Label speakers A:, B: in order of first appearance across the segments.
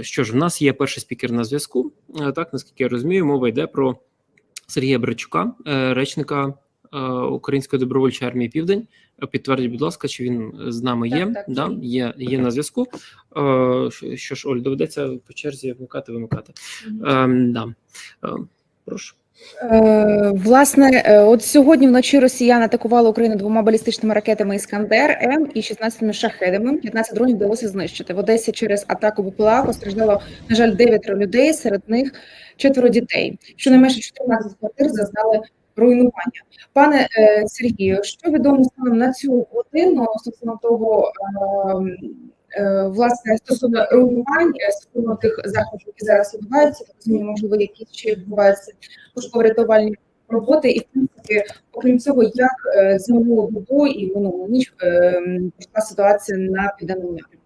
A: Що ж, в нас є перший спікер на зв'язку. Е, Так, наскільки я розумію, мова йде про Сергія Брачука, е, речника е, Української добровольчої армії Південь. Підтвердіть, будь ласка, чи він з нами є?
B: Так, так,
A: да,
B: є.
A: є, є на зв'язку. Що- ж, Оль, доведеться по черзі вмикати, вимикати. Ем, да. Е, Прошу.
B: Е, Власне, е, от сьогодні вночі росіяни атакували Україну двома балістичними ракетами Іскандер М і 16 шахедами. 15 дронів вдалося знищити. В Одесі через атаку БПЛА постраждало, на жаль, дев'ятеро людей, серед них четверо дітей. Щонайменше 14 квартир зазнали руйнування. Пане е, Сергію, що відомо саме на цю годину стосовно того, е, власне, стосовно руйнувань, е, стосовно тих заходів, які зараз відбуваються, розумію, можливо, які ще відбуваються пошуково-рятувальні роботи, і в принципі, окрім цього, як е, з минулого добу і минулого ніч е, пройшла ситуація на південному напрямку.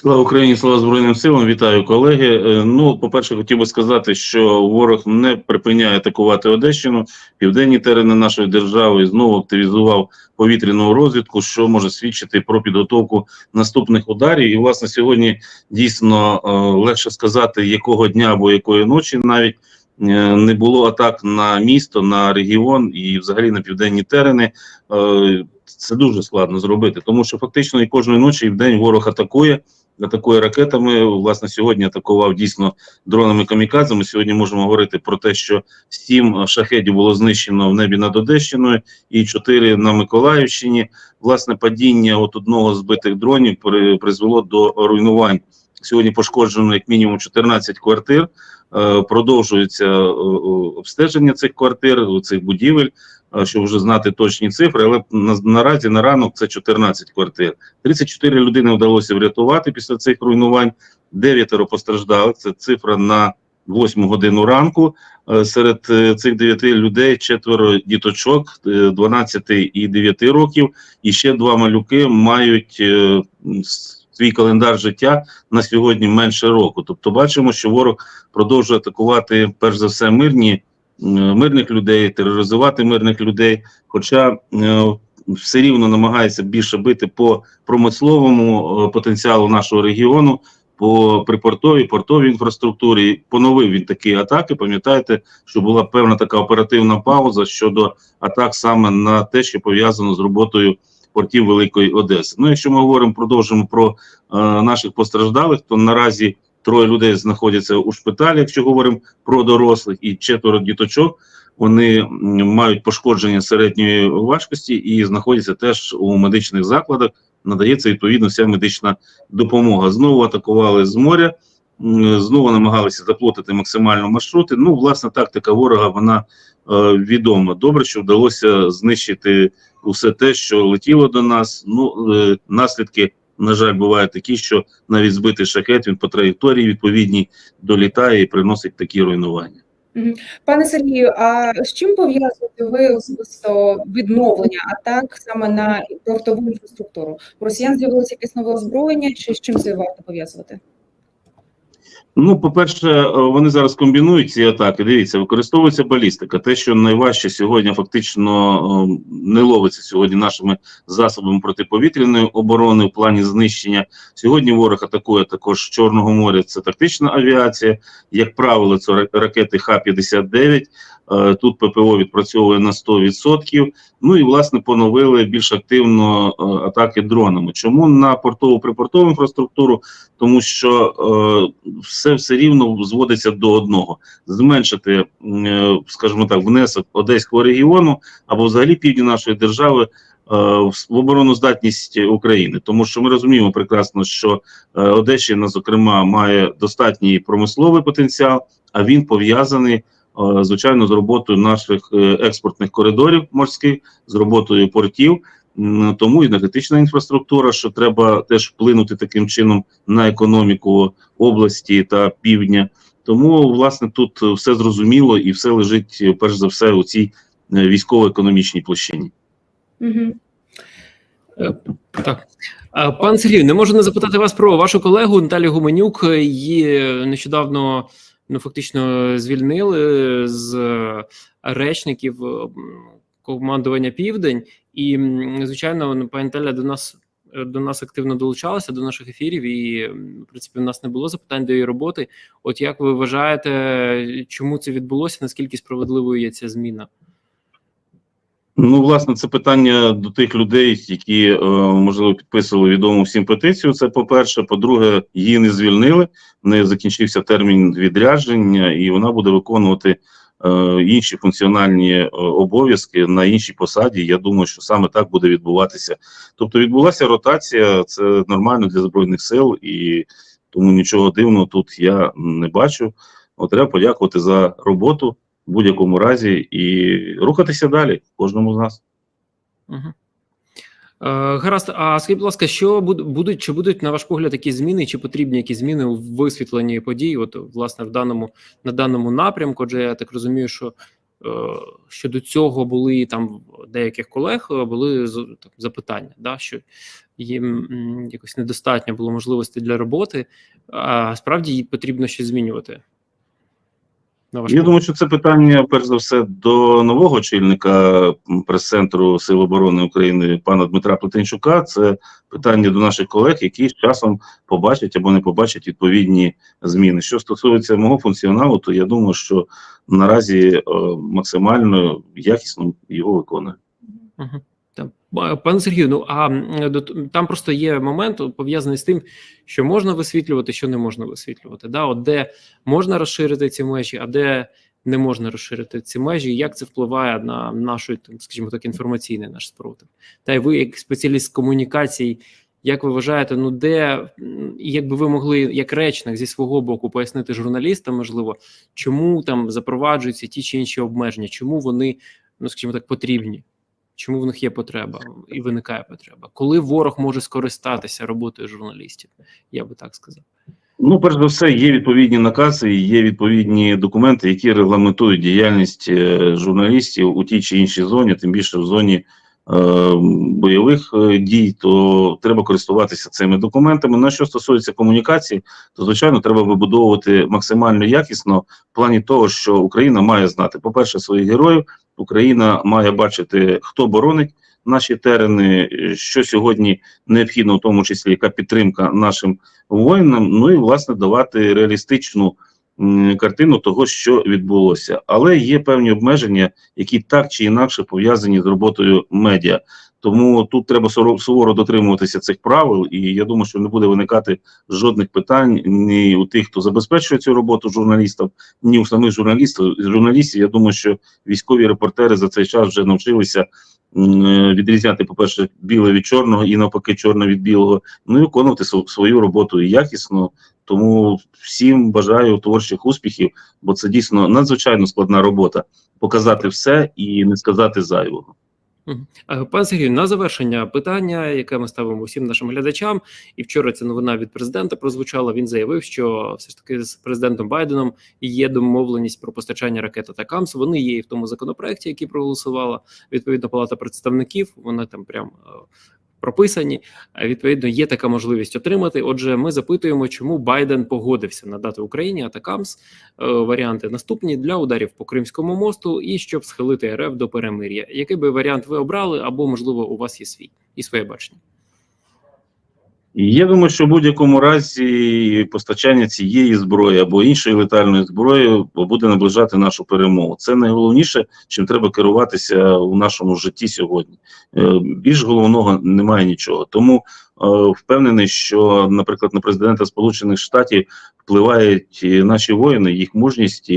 C: Слава Україні, слава Збройним силам, вітаю колеги. Е, Ну, по-перше, хотів би сказати, що ворог не припиняє атакувати Одещину, південні терени нашої держави і знову активізував повітряну розвідку, що може свідчити про підготовку наступних ударів. І власне сьогодні дійсно е, легше сказати, якого дня або якої ночі навіть. е, Не було атак на місто, на регіон і взагалі на південні терени. Це дуже складно зробити, тому що фактично і кожної ночі і в день ворог атакує атакує ракетами. Власне, сьогодні атакував дійсно дронами камікадзами. Сьогодні можемо говорити про те, що сім шахедів було знищено в небі над Одещиною і чотири на Миколаївщині. Власне, падіння от одного збитих дронів призвело до руйнувань. Сьогодні пошкоджено як мінімум 14 квартир. Е, продовжується е, е, обстеження цих квартир, цих будівель, щоб вже знати точні цифри. Але на, наразі на ранок це 14 квартир. 34 людини вдалося врятувати після цих руйнувань. Дев'ятеро постраждалих. Це цифра на 8 годину ранку. Е, Серед е, цих дев'яти людей четверо діточок, е, 12 і 9 років, і ще два малюки мають е, свій календар життя на сьогодні менше року. Тобто, бачимо, що ворог продовжує атакувати перш за все мирні е, мирних людей, тероризувати мирних людей. Хоча е, все рівно намагається більше бити по промисловому е, потенціалу нашого регіону, по припортовій, портовій інфраструктурі. Поновив він такі атаки. Пам'ятаєте, що була певна така оперативна пауза щодо атак саме на те, що пов'язано з роботою портів Великої Одеси. Ну, якщо ми говоримо, продовжимо про е, наших постраждалих, то наразі троє людей знаходяться у шпиталі, якщо говоримо про дорослих, і четверо діточок. Вони мають пошкодження середньої важкості і знаходяться теж у медичних закладах. Надається відповідно вся медична допомога. Знову атакували з моря, знову намагалися заплутати максимально маршрути. Ну, власне, тактика ворога вона е, відома. Добре, що вдалося знищити усе те, що летіло до нас. Ну, е, наслідки, на жаль, бувають такі, що навіть збитий шахет він по траєкторії відповідній долітає і приносить такі руйнування.
B: Пане Сергію, а з чим пов'язуєте ви особисто відновлення атак саме на портову інфраструктуру? У росіян з'явилося якесь нове озброєння, чи з чим це варто пов'язувати?
C: Ну, по-перше, е, вони зараз комбінують ці атаки. Дивіться, використовується балістика. Те, що найважче сьогодні, фактично е, не ловиться сьогодні нашими засобами протиповітряної оборони в плані знищення. Сьогодні ворог атакує також Чорного моря. Це тактична авіація. Як правило, це ракети Х-59. Е, Тут ППО відпрацьовує на 100%. Ну і власне поновили більш активно атаки дронами. Чому на портову припортову інфраструктуру? Тому що е, все все рівно зводиться до одного: зменшити, е, скажімо так, внесок одеського регіону або взагалі півдня нашої держави. е, В обороноздатність України, тому що ми розуміємо прекрасно, що е, Одещина, зокрема, має достатній промисловий потенціал, а він пов'язаний звичайно з роботою наших експортних коридорів морських, з роботою портів. Тому енергетична інфраструктура, що треба теж вплинути таким чином на економіку області та півдня. Тому, власне, тут все зрозуміло і все лежить перш за все у цій е, військово-економічній площині.
B: Угу.
A: Так, Е, пан Сергій, не можу не запитати вас про вашу колегу Наталію Гуменюк. Її нещодавно ну фактично звільнили з речників командування Південь, і звичайно, пані Наталя до нас е, до нас активно долучалася до наших ефірів, і в принципі в нас не було запитань до її роботи. От як ви вважаєте, чому це відбулося? Наскільки справедливою є ця зміна?
C: Ну, власне, це питання до тих людей, які е, можливо підписували відому всім петицію. Це по-перше. По-друге, її не звільнили, не закінчився термін відрядження, і вона буде виконувати інші функціональні е, обов'язки на іншій посаді. Я думаю, що саме так буде відбуватися. Тобто відбулася ротація, це нормально для збройних сил, і тому нічого дивного тут я не бачу. От треба подякувати за роботу в будь-якому разі і рухатися далі кожному з нас.
A: Угу. Е, гаразд, а скажіть, будь ласка, що буд- будуть чи будуть на ваш погляд такі зміни, чи потрібні якісь зміни у висвітленні подій? От власне в даному на даному напрямку? Адже я так розумію, що е, щодо цього були там деяких колег е, були так, запитання, да, що їм якось недостатньо було можливостей для роботи, а справді їй потрібно щось змінювати. На ваш
C: Я думаю, що це питання, перш за все, до нового очільника прес-центру Сил оборони України пана Дмитра Плетенчука. Це питання до наших колег, які з часом побачать або не побачать відповідні зміни. Що стосується мого функціоналу, то я думаю, що наразі е, максимально якісно його виконує.
A: Мгм. Пане Сергію, ну а там просто є момент пов'язаний з тим, що можна висвітлювати, що не можна висвітлювати. Да? От де можна розширити ці межі, а де не можна розширити ці межі, і як це впливає на нашу, скажімо так, інформаційний наш спротив. Та й ви, як спеціаліст комунікацій, як ви вважаєте, ну де якби ви могли як речник зі свого боку пояснити журналістам, можливо, чому там запроваджуються ті чи інші обмеження, чому вони, ну скажімо так, потрібні? Чому в них є потреба і виникає потреба? Коли ворог може скористатися роботою журналістів? Я би так сказав.
C: Ну, перш за все, є відповідні накази, є відповідні документи, які регламентують діяльність е, журналістів у тій чи іншій зоні, тим більше в зоні бойових е, дій, то треба користуватися цими документами. На що стосується комунікації, то звичайно треба вибудовувати максимально якісно в плані того, що Україна має знати, по-перше, своїх героїв. Україна має бачити, хто боронить наші терени, е, що сьогодні необхідно, в тому числі яка підтримка нашим воїнам. Ну і власне давати реалістичну картину того, що відбулося. Але є певні обмеження, які так чи інакше пов'язані з роботою медіа. Тому тут треба суворо дотримуватися цих правил, і я думаю, що не буде виникати жодних питань ні у тих, хто забезпечує цю роботу журналістів, ні у самих журналістів. Журналістів. Я думаю, що військові репортери за цей час вже навчилися відрізняти, по-перше, біле від чорного і навпаки, чорне від білого. Ну і виконувати свою роботу якісно. Тому всім бажаю творчих успіхів, бо це дійсно надзвичайно складна робота. Показати все і не сказати зайвого.
A: Пане Сергію, на завершення питання, яке ми ставимо всім нашим глядачам, і вчора ця новина від президента прозвучала. Він заявив, що все ж таки з президентом Байденом є домовленість про постачання ракет Атакамс. Вони є і в тому законопроекті, який проголосувала відповідно Палата представників. Вона там прям е, прописані. Відповідно є така можливість отримати. Отже, ми запитуємо, чому Байден погодився надати Україні Атакамс е, варіанти наступні для ударів по Кримському мосту і щоб схилити РФ до перемир'я. Який би варіант ви обрали, або можливо у вас є свій і своє бачення?
C: І я думаю, що в будь-якому разі постачання цієї зброї або іншої летальної зброї буде наближати нашу перемогу. Це найголовніше, чим треба керуватися у нашому житті сьогодні. Е, Більш головного немає нічого. Тому е, впевнений, що, наприклад, на президента Сполучених Штатів впливають наші воїни, їх мужність,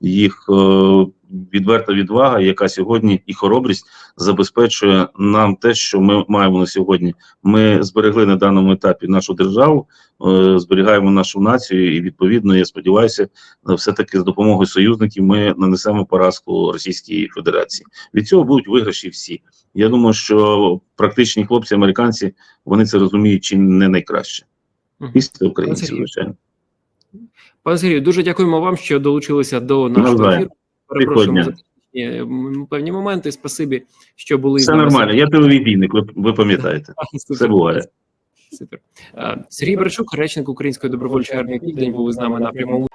C: їх е, відверта відвага, яка сьогодні і хоробрість забезпечує нам те, що ми маємо на сьогодні. Ми зберегли на даному етапі нашу державу, е, зберігаємо нашу націю, і відповідно, я сподіваюся, е, все-таки з допомогою союзників ми нанесемо поразку Російській Федерації. Від цього будуть виграші всі. Я думаю, що практичні хлопці, американці, вони це розуміють чи не найкраще. Після українців, звичайно.
A: Пане Сергію, дуже дякуємо вам, що долучилися до нашого ефіру. Перепрошуємо за певні моменти. Спасибі, що були
C: Все нормально. Я телевізійник, ви, ви пам'ятаєте. Все буває.
A: Супер. Е, Сергій Брачук, речник Української добровольчої армії Південь, був з нами на прямому.